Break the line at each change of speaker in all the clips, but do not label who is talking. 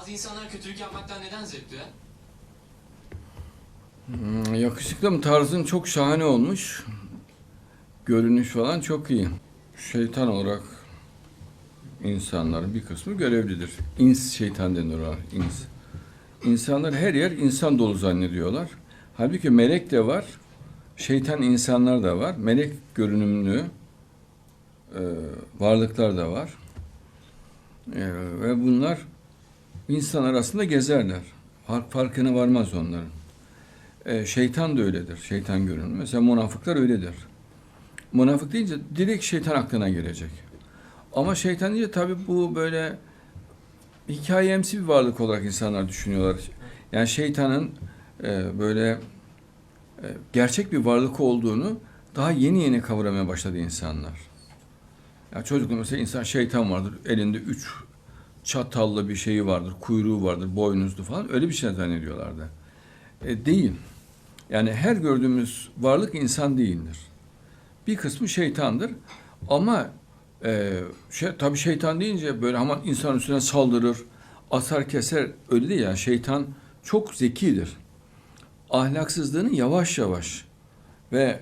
Bazı insanlar kötülük yapmaktan neden zevk duyar?
Hmm, Yakışıklı mı? Tarzın çok şahane olmuş. Görünüş falan çok iyi. Şeytan olarak insanların bir kısmı görevlidir. İns şeytan denir ona. ins. İnsanlar her yer insan dolu zannediyorlar. Halbuki melek de var. Şeytan insanlar da var. Melek görünümlü e, varlıklar da var. E, ve bunlar insan arasında gezerler. Fark- Farkına varmaz onların. E, şeytan da öyledir. Şeytan görünümü. Mesela münafıklar öyledir. Münafık deyince direkt şeytan aklına gelecek. Ama şeytan deyince tabii bu böyle hikayemsi bir varlık olarak insanlar düşünüyorlar. Yani şeytanın e, böyle e, gerçek bir varlık olduğunu daha yeni yeni kavramaya başladı insanlar. Ya çocukluğunda mesela insan şeytan vardır. Elinde üç çatallı bir şeyi vardır, kuyruğu vardır, boynuzlu falan. Öyle bir şey zannediyorlardı. E, değil. Yani her gördüğümüz varlık insan değildir. Bir kısmı şeytandır. Ama e, şey, tabii şeytan deyince böyle hemen insan üstüne saldırır, asar keser. Öyle değil yani. Şeytan çok zekidir. Ahlaksızlığını yavaş yavaş ve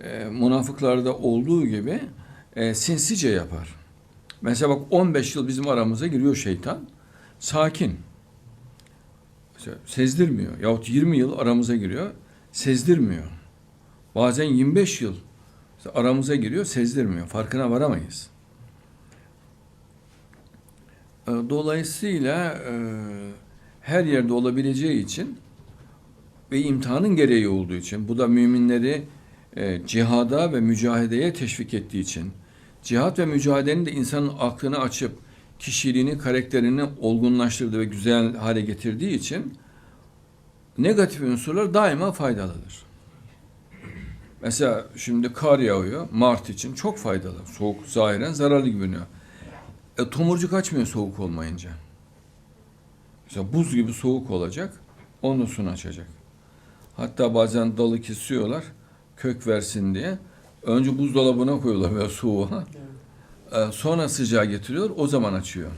e, münafıklarda olduğu gibi e, sinsice yapar. Mesela bak 15 yıl bizim aramıza giriyor şeytan. Sakin. Mesela sezdirmiyor. Yahut 20 yıl aramıza giriyor. Sezdirmiyor. Bazen 25 yıl aramıza giriyor. Sezdirmiyor. Farkına varamayız. E, Dolayısıyla e, her yerde olabileceği için ve imtihanın gereği olduğu için bu da müminleri e, cihada ve mücahedeye teşvik ettiği için cihat ve mücadelenin de insanın aklını açıp kişiliğini, karakterini olgunlaştırdığı ve güzel hale getirdiği için negatif unsurlar daima faydalıdır. Mesela şimdi kar yağıyor Mart için çok faydalı. Soğuk zahiren zararlı görünüyor. E, tomurcuk açmıyor soğuk olmayınca. Mesela buz gibi soğuk olacak, onun sunu açacak. Hatta bazen dalı kesiyorlar, kök versin diye. Önce buzdolabına koyuyorlar böyle soğuğa. E, sonra sıcağı getiriyor, o zaman açıyor.